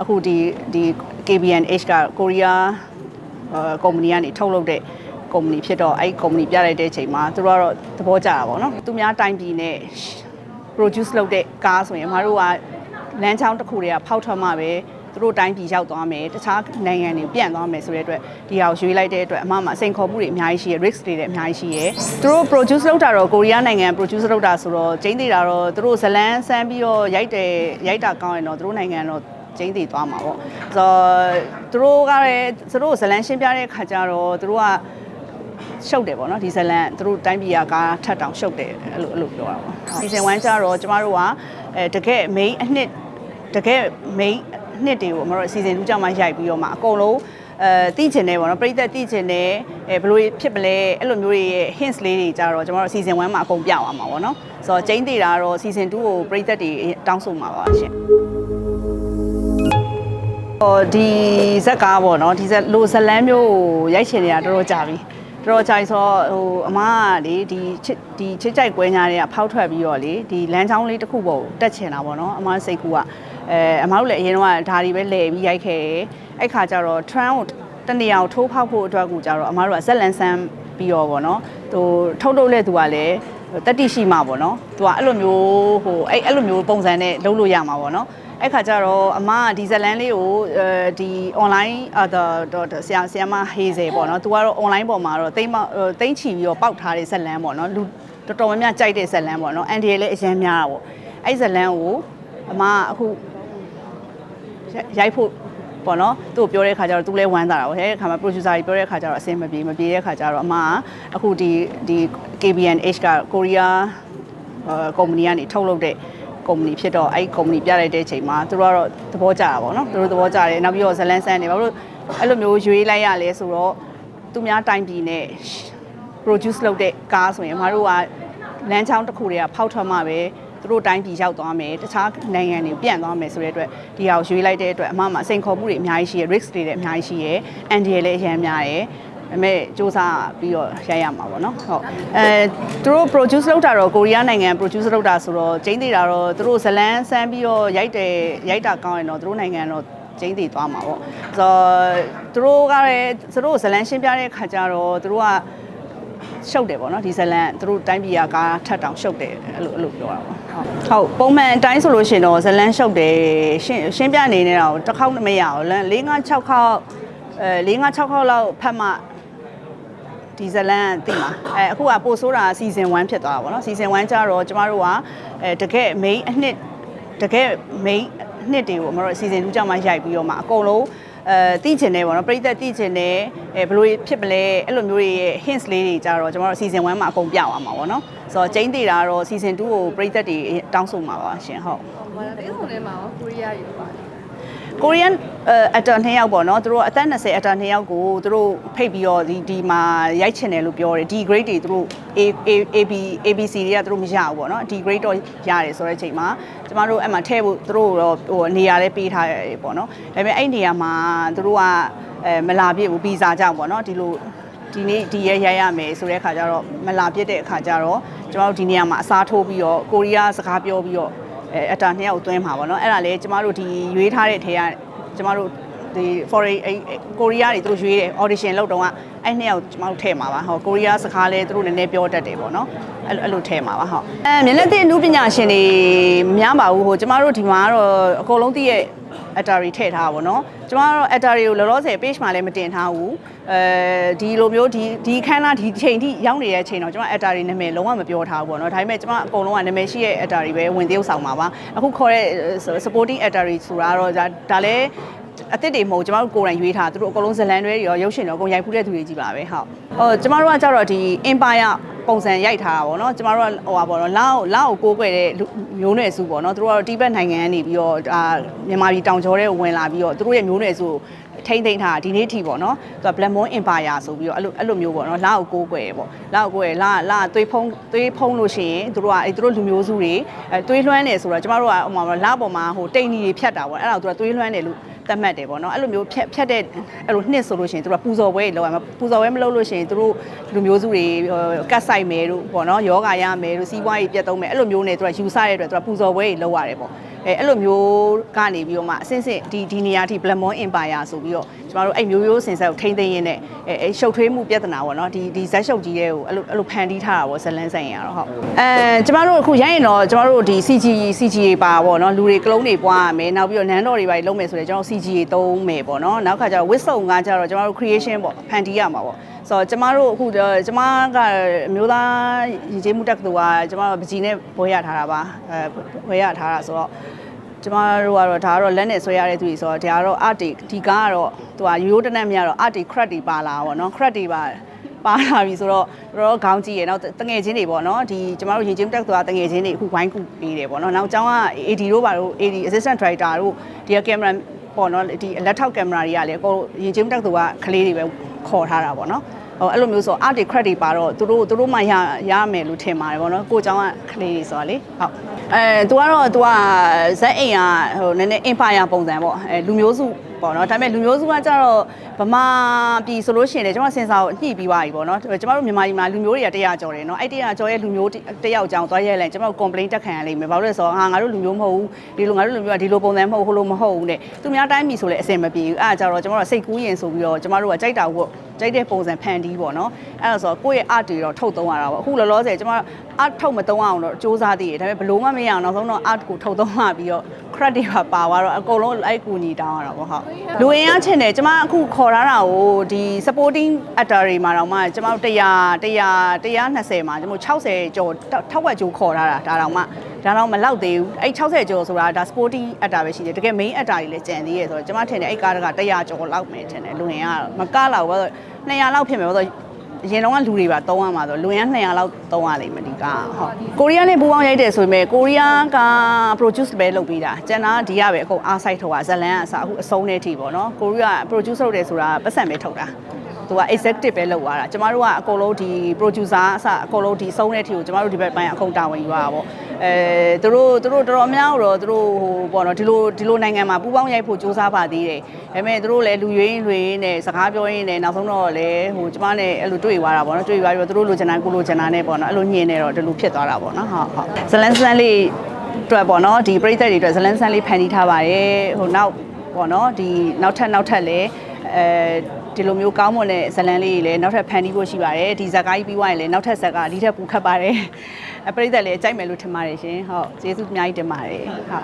အခုဒီဒီ KBNH ကကိုရီးယားအာကုမ္ပဏီကနေထုတ်လုပ်တဲ့ကုမ္ပဏီဖြစ်တော့အဲ့ကုမ္ပဏီပြလိုက်တဲ့အချိန်မှာသူတို့ကတော့သဘောကျတာပေါ့နော်သူများတိုင်းပြည်နဲ့ produce လုပ်တဲ့ကားဆိုရင်အမတို့ကလမ်းချောင်းတစ်ခုတည်းကဖောက်ထွက်မှပဲသူတို့တိုင်းပြည်ရောက်သွားမယ်တခြားနိုင်ငံတွေပြန့်သွားမယ်ဆိုတဲ့အတွက်ဒီဟာကိုရွေးလိုက်တဲ့အတွက်အမမှာစိန်ခေါ်မှုတွေအများကြီးရှိရယ် risk တွေလည်းအများကြီးရှိရယ်သူတို့ produce လုပ်တာတော့ကိုရီးယားနိုင်ငံ produce လုပ်တာဆိုတော့ကျင်းသေးတာတော့သူတို့ဇလန်းဆန်းပြီးတော့ရိုက်တယ်ရိုက်တာကောင်းရင်တော့သူတို့နိုင်ငံတော့ ကျင်းသေးသွားမှာပေါ့ဆိုတော့သူတို့ကလည်းသူတို့ဇလန်းရှင်းပြတဲ့ခါကျတော့သူတို့ကရှုပ်တယ်ပေါ့နော်ဒီဇလန်သူတို့တိုင်းပြည်ကကားထပ်တောင်ရှုပ်တယ်အဲ့လိုအဲ့လိုပြောတာပေါ့စီဇန်1ကျတော့ကျမတို့ကအဲတကယ် main အနှစ်တကယ် main အနှစ်တွေကိုအမတို့စီဇန်2ကြောင့်မှရိုက်ပြီးတော့မှအကုန်လုံးအဲသိချင်တယ်ပေါ့နော်ပြိသက်သိချင်တယ်အဲဘယ်လိုဖြစ်ပလဲအဲ့လိုမျိုးတွေရဲ့ hints လေးတွေကြတော့ကျမတို့စီဇန်1မှာအကုန်ပြသွားမှာပေါ့နော်ဆိုတော့ကျင်းသေးတာတော့စီဇန်2ကိုပြိသက်တွေတောင်းဆိုမှာပါရှင် ဟိုဒီဇက်ကားပေါ့နော်ဒီဇက်လိုဇလန်းမျိုးကိုရိုက်ချင်နေတာတော်တော်ကြာပြီတော်တော်ကြိုက်ဆိုဟိုအမကလေဒီချစ်ဒီချစ်ကြိုက်ကွဲညာတွေကဖောက်ထွက်ပြီးတော့လေဒီလမ်းချောင်းလေးတစ်ခုပေါ်ကိုတက်ချင်တာပေါ့နော်အမစိတ်ကူကအဲအမတို့လည်းအရင်တော့ဒါတွေပဲလဲပြီးရိုက်ခဲ့တယ်အဲ့ခါကျတော့ trend ကိုတနေရာကိုထိုးဖောက်ဖို့အတွက်ကူကြတော့အမတို့ကဇက်လန်ဆန်းပြီးတော့ပေါ့နော်ဟိုထုတ်ထုတ်လဲသူကလည်း တတိရှိမှာပေါ့နော်သူကအဲ့လိုမျိုးဟိုအဲ့အဲ့လိုမျိုးပုံစံနဲ့လုပ်လို့ရမှာပေါ့နော်အဲ့ခါကျတော့အမကဒီဇလန်လေးကိုအဲဒီ online အာတော့ဆရာဆရာမဟေးစေပေါ့နော်။ तू ကတော့ online ပေါ်မှာတော့တိမ့်မတိမ့်ချီပြီးတော့ပောက်ထားတဲ့ဇလန်ပေါ့နော်။လူတော်တော်များများကြိုက်တဲ့ဇလန်ပေါ့နော်။ NDA လည်းအရင်များတာပေါ့။အဲ့ဇလန်ကိုအမကအခုရိုက်ဖို့ ပေါ့နော်သူ့ကိုပြောတဲ့ခါကျတော့သူလည်းဝမ်းသာတာပေါ့ဟဲ့ခါမှာ producer ကြီးပြောတဲ့ခါကျတော့အဆင်မပြေမပြေတဲ့ခါကျတော့အမကအခုဒီဒီ KBNH ကကိုရီးယားအာကုမ္ပဏီကနေထုတ်လုပ်တဲ့ကုမ္ပဏီဖြစ်တော့အဲ့ကုမ္ပဏီပြလိုက်တဲ့အချိန်မှာသူတို့ကတော့သဘောကျတာပေါ့နော်သူတို့သဘောကျတယ်နောက်ပြီးတော့ဇလန်ဆန်နေဘာလို့အဲ့လိုမျိုးရွေးလိုက်ရလဲဆိုတော့သူများတိုင်းပြည်နဲ့ produce လုပ်တဲ့ကားဆိုရင်အမတို့ကလမ်းချောင်းတစ်ခုတည်းကဖောက်ထွက်မှပဲ သူတို့တိုင်းပြည်ရောက်သွားမယ်တခြားနိုင်ငံတွေပြန့်သွားမယ်ဆိုတဲ့အတွက်ဒီဟာကိုရွေးလိုက်တဲ့အတွက်အမမှာစိန်ခေါ်မှုတွေအများကြီးရှိရယ် risk တွေလည်းအများကြီးရှိရယ်အန်ဒီရလည်းအများများရယ်ဒါပေမဲ့စူးစမ်းပြီးတော့ရိုက်ရမှာပေါ့နော်ဟုတ်အဲသူတို့ produce လုပ်တာတော့ကိုရီးယားနိုင်ငံ produce လုပ်တာဆိုတော့ကျင်းသေးတာတော့သူတို့ဇလန်းဆန်းပြီးတော့ရိုက်တယ်ရိုက်တာကောင်းရင်တော့သူတို့နိုင်ငံတော့ကျင်းသေးသွားမှာပေါ့ဆိုတော့သူတို့ကလည်းသူတို့ဇလန်းရှင်းပြတဲ့ခါကျတော့သူတို့က ရှုပ်တယ်ပေါ့နော်ဒီဇလန်သူတို့တိုင်းပြည်ကကားထပ်တောင်ရှုပ်တယ်အဲ့လိုအဲ့လိုပြောတာပေါ့ဟုတ်ပုံမှန်အတိုင်းဆိုလို့ရှိရင်တော့ဇလန်ရှုပ်တယ်ရှင်းရှင်းပြနေနေတာကိုတစ်ခေါက်မရအောင်လမ်း၄၅6ခေါက်အဲ၄၅6ခေါက်လောက်ဖတ်မှဒီဇလန်သိမှာအဲအခုကပို့ဆိုးတာစီဇန်1ဖြစ်သွားတာပေါ့နော်စီဇန်1ကျတော့ကျမတို့ကအဲတကယ် main အနှစ်တကယ် main အနှစ်တွေကိုအမတို့စီဇန်2ကြောင့်မှရိုက်ပြီးတော့မှအကုန်လုံး အဲသိချင်တယ်ပေါ့နော်ပြိသက်သိချင်တယ်အဲဘယ်လိုဖြစ်မလဲအဲ့လိုမျိုးတွေရဲ့ hints လေးတွေကြတော့ကျွန်တော်တို့ season 1မှာအကုန်ပြသွားမှာပေါ့နော်ဆိုတော့ကျင်းသေးတာတော့ season 2ကိုပြိသက်တွေတောင်းဆိုမှာပါရှင်ဟုတ်ဘာလဲအဲ့ဆိုနေမှာရောကိုရီးယားယူပါ လေကိုရီးယန်အတာနှစ်ယောက်ပေါ့နော်သူတို့အသက်20အတာနှစ်ယောက်ကိုသူတို့ဖိတ်ပြီးတော့ဒီဒီမှာရိုက်ချင်တယ်လို့ပြောတယ်ဒီ grade တွေသူတို့ A A AB ABC တွေကသူတို့မရဘူးပေါ့နော်ဒီ grade တော့ရတယ်ဆိုတဲ့အချိန်မှာကျမတို့အဲ့မှာထည့်ဖို့သူတို့တော့ဟိုနေရာလေးပေးထားရတယ်ပေါ့နော်ဒါပေမဲ့အဲ့နေရာမှာသူတို့ကအဲမလာပြည့်ဘူးဗီဇာကြောင့်ပေါ့နော်ဒီလိုဒီနေ့ဒီရက်ရိုက်ရမယ်ဆိုတဲ့အခါကျတော့မလာပြည့်တဲ့အခါကျတော့ကျမတို့ဒီနေရာမှာအစားထိုးပြီးတော့ကိုရီးယားစကားပြောပြီးတော့ အဲအတာနှစ်ယောက်သွင်းမှာပေါ့နော်အဲ့ဒါလေကျမတို့ဒီရွေးထားတဲ့ထဲကကျမတို့ဒီ foreign ကိုရီးယားတွေသူတို့ရွေးတယ် audition လုပ်တော့ကအဲ့နှစ်ယောက်ကျမတို့ထည့်မှာပါဟောကိုရီးယားစကားလဲသူတို့နည်းနည်းပြောတတ်တယ်ပေါ့နော်အဲ့အဲ့လိုထည့်မှာပါဟောအဲမျက်လက်သစ်အမှုပညာရှင်တွေမများပါဘူးဟိုကျမတို့ဒီမှာကတော့အကုန်လုံးသိရဲ့ atari ထည့်ထားတာပေါ့နော် ကျမတို့ atari ကိုလောလောဆယ် page မှာလည်းမတင်ထားဘူးအဲဒီလိုမျိုးဒီဒီခန်းလားဒီချိန်ထိရောက်နေတဲ့အချိန်တော့ကျမ atari နာမည်လုံးဝမပြောထားဘူးပေါ့နော်ဒါပေမဲ့ကျမအကုန်လုံးကနာမည်ရှိရဲ့ atari ပဲဝင်သေးဥဆောင်ပါပါအခုခေါ်တဲ့ supporting atari ဆိုတာတော့ဒါဒါလည်းအစ်စ်တွေမဟုတ်ကျမတို့ကိုယ်တိုင်ရွေးထားသူတို့အကုန်လုံးဇလန်တွေရောရုပ်ရှင်တွေအကုန်ရိုက်ဖူးတဲ့သူတွေကြီးပါပဲဟုတ်ဟိုကျမတို့ကကြတော့ဒီ empire ပုံစံရိုက်ထားတာပေါ့နော်ကျမတို့ကဟိုပါပေါ့နော်လောက်လောက်ကိုကိုးကွယ်တဲ့မျိုးနွယ်စုပေါ့နော်သူတို့ကတော့တိဘက်နိုင်ငံကနေပြီးတော့ဒါမြန်မာပြည်တောင်ကျော်တဲ့ဝင်လာပြီးတော့သူတို့ရဲ့မျိုးနွယ်စုထိမ့်သိမ့်ထားဒီနေ့ထိပေါ့နော်သူက Black Moon Empire ဆိုပြီးတော့အဲ့လိုအဲ့လိုမျိုးပေါ့နော်လောက်ကိုကိုးကွယ်ပေါ့လောက်ကိုကိုးကွယ်လာလာသွေးဖုံးသွေးဖုံးလို့ရှိရင်သူတို့ကအဲ့သူတို့လူမျိုးစုတွေအဲသွေးလွှမ်းနေဆိုတော့ကျမတို့ကဟိုမှာလာပေါ်မှာဟိုတိတ်နီတွေဖြတ်တာပေါ့အဲ့ဒါကိုသူကသွေးလွှမ်းတယ်လို့ တတ်မှတ်တယ်ပေါ့နော်အဲ့လိုမျိုးဖြတ်ဖြတ်တဲ့အဲ့လိုနှစ်ဆိုလို့ရှိရင်သူတို့ကပူဇော်ပွဲတွေလုပ်ရမှာပူဇော်ပွဲမလုပ်လို့ရှိရင်သူတို့လူမျိုးစုတွေကတ်ဆိုင်မယ်တို့ပေါ့နော်ယောဂါရမယ်တို့စီးပွားရေးပြတ်သုံးမယ်အဲ့လိုမျိုးနဲ့သူကယူဆတဲ့အတွက်သူကပူဇော်ပွဲတွေလုပ်ရတယ်ပေါ့ အဲအဲ့လိုမျိုးကနေပြီးတော့မှအစင်းစင်ဒီဒီနေရာအထိ Blamon Empire ဆိုပြီးတော့ကျမတို့အဲ့မျိုးရိုးစင်ဆက်ကိုထိမ့်သိမ်းရင်းနဲ့အဲအဲရှုပ်ထွေးမှုပြဿနာပေါ့နော်ဒီဒီဇက်ရှုပ်ကြီးတဲ့ကိုအဲ့လိုအဲ့လိုဖန်တီးထားတာပေါ့ဇလန်းဆိုင်ရတော့ဟုတ်အဲကျမတို့အခုရိုက်ရင်တော့ကျမတို့ဒီ CG CG တွေပါပေါ့နော်လူတွေကလုံးတွေပွားရမယ်နောက်ပြီးတော့နန်းတော်တွေပါလုံးမယ်ဆိုတော့ကျွန်တော် CG တွေသုံးမယ်ပေါ့နော်နောက်ခါကျတော့ wit စုံကကျတော့ကျမတို့ creation ပေါ့ဖန်တီးရမှာပေါ့ ဆိုတော့ကျမတို့အခုကျမကအမျိုးသားရည်ကျေးမှုတက္ကသိုလ်ကကျမတို့ပကြီးနဲ့ဘွဲရထားတာပါအဲဘွဲရထားတာဆိုတော့ကျမတို့ကတော့ဒါကတော့လက်နဲ့ဆွဲရတဲ့သူကြီးဆိုတော့ဒါကတော့အတေဒီကားကတော့သူကရိုးရိုးတနက်မြတော့အတေခရက်တွေပါလာပါတော့နော်ခရက်တွေပါပါလာပြီဆိုတော့တော့ခေါင်းကြီးရယ်နောက်တငယ်ချင်းတွေပေါ့နော်ဒီကျမတို့ရေချင်းတက်သွားတငယ်ချင်းတွေအခုဝိုင်းကူပေးတယ်ပေါ့နော်နောက်ကျောင်းက AD တို့ပါတို့ AD assistant director တို့ဒီကင်မရာပေါ့နော်ဒီလက်ထောက်ကင်မရာတွေကလည်းအကုန်ရေချင်းတက်သွားကလေးတွေပဲ ခေါ်ထားတာပေါ့เนาะဟိုအဲ့လိုမျိုးဆို art တွေ crack တွေပါတော့သူတို့သူတို့မှရရမယ်လို့ထင်ပါတယ်ပေါ့နော်ကိုเจ้าကကလေးတွေဆိုတော့လေဟုတ်အဲ तू ကတော့ तू ကဇက်အိမ်ကဟိုနည်းနည်း empire ပုံစံပေါ့အဲလူမျိုးစု ပေါ့နော်ဒါပေမဲ့လူမျိုးစုကကြတော့ဗမာပြည်ဆိုလို့ရှိရင်လေကျွန်တော်စင်စာကိုညှိပြီးသွားပြီပေါ့နော်ကျွန်တော်တို့မြန်မာပြည်မှာလူမျိုးတွေက100ကျော်တယ်နော်အဲ့100ကျော်ရဲ့လူမျိုးတစ်ယောက်ကြောင်သွားရဲလိုက်ကျွန်တော် complaint တက်ခံရလိမ့်မယ်ဘာလို့လဲဆိုတော့ဟာငါတို့လူမျိုးမဟုတ်ဘူးဒီလိုငါတို့လူမျိုးကဒီလိုပုံစံမဟုတ်ဟိုလိုမဟုတ်ဘူးတဲ့သူများတိုင်းပြည်ဆိုလဲအဆင်မပြေဘူးအဲ့ဒါကြတော့ကျွန်တော်တို့စိတ်ကူးရင်ဆိုပြီးတော့ကျွန်တော်တို့ကကြိုက်တာကိုကြိုက်တဲ့ပုံစံဖန်တီးပေါ့နော်အဲ့ဒါဆိုတော့ကိုယ့်ရဲ့ art တွေတော့ထုတ်သုံးရတာပေါ့အခုလောလောဆယ်ကျွန်တော် art ထုတ်မသုံးအောင်တော့စူးစမ်းသေးတယ်ဒါပေမဲ့ဘလို့မှမရအောင်နောက်ဆုံးတော့ art ကိုထုတ်သုံးရပြီးတော့ credit တွေပါပါသွားတော့အကုန်လုံးအဲ့ကူညီတောင်းရတာပေါ့ဟုတ်လူရင်းအားချင်တယ်ကျွန်မအခုခေါ်ထားတာကိုဒီ supporting actor တွေမှာတော့မှကျွန်မတို့100 100 120မှာကျွန်တော်60ကျော်ထောက်ဝက်ကျိုးခေါ်ထားတာဒါတော့မှဒါတော့မလောက်သေးဘူးအဲ့60ကျော်ဆိုတာဒါ sporting actor ပဲရှိတယ်တကယ် main actor တွေလည်းကြံသေးရဆိုတော့ကျွန်မထင်တယ်အဲ့ကားတက100ကျော်လောက်မယ်ထင်တယ်လူရင်းကတော့မကလောက်ဘူး200လောက်ဖြစ်မယ်ဆိုတော့ အရင်တော့ကလူတွေပါတုံးရမှာဆိုလွန်ရ200လောက်တုံးရလိမ့်မယ်ဒီကဟုတ်ကိုရီးယားနဲ့ပူးပေါင်းရိုက်တယ်ဆိုပေမဲ့ကိုရီးယားက produce ပဲလုပ်ပေးတာကျန်တာဒီကပဲအကုန်အားစိုက်ထုတ်တာဇလန်ကအစအခုအဆုံးတဲ့အထိပေါ့နော်ကိုရီးယား produce လုပ်တယ်ဆိုတာပတ်စံပဲထုတ်တာ သူက executive ပဲလုပ်သွားတာကျမတို့ကအကုန်လုံးဒီ producer အစအကုန်လုံးဒီဆုံးတဲ့အထိကိုကျမတို့ဒီဘက်ပိုင်းအကုန်တာဝန်ယူရတာပေါ့အဲသူတို့သူတို့တော်တော်များတော့သူတို့ဟိုပေါ့နော်ဒီလိုဒီလိုနိုင်ငံမှာပူးပေါင်းရိုက်ဖို့စူးစမ်းပါသေးတယ်ဒါပေမဲ့သူတို့လည်းလူရွေးလွေးနဲ့စကားပြောရင်းနဲ့နောက်ဆုံးတော့လည်းဟိုကျမနဲ့အဲ့လိုတွေ့သွားတာပေါ့နော်တွေ့သွားပြီးတော့သူတို့လိုချင်တာကိုလိုချင်တာနဲ့ပေါ့နော်အဲ့လိုညင်နေတော့ဒီလိုဖြစ်သွားတာပေါ့နော်ဟုတ်ဟုတ်ဇလန်စလန်လေးအတွက်ပေါ့နော်ဒီပရိသတ်တွေအတွက်ဇလန်စလန်လေးဖန်တီးထားပါတယ်ဟိုနောက်ပေါ့နော်ဒီနောက်ထပ်နောက်ထပ်လည်းအဲ ဒီလိုမျိုးကောင်းမွန်တဲ့ဇလန်လေးတွေလည်းနောက်ထပ်ဖန်တီးဖို့ရှိပါတယ်ဒီဇာတ်ကားကြီးပြီးသွားရင်လည်းနောက်ထပ်ဇာတ်ကားဒီထက်ပိုခတ်ပါတယ်အပရိသတ်လည်းကြိုက်မယ်လို့ထင်ပါတယ်ရှင်ဟုတ်ကျေးဇူးအများကြီးတင်ပါတယ်ဟုတ်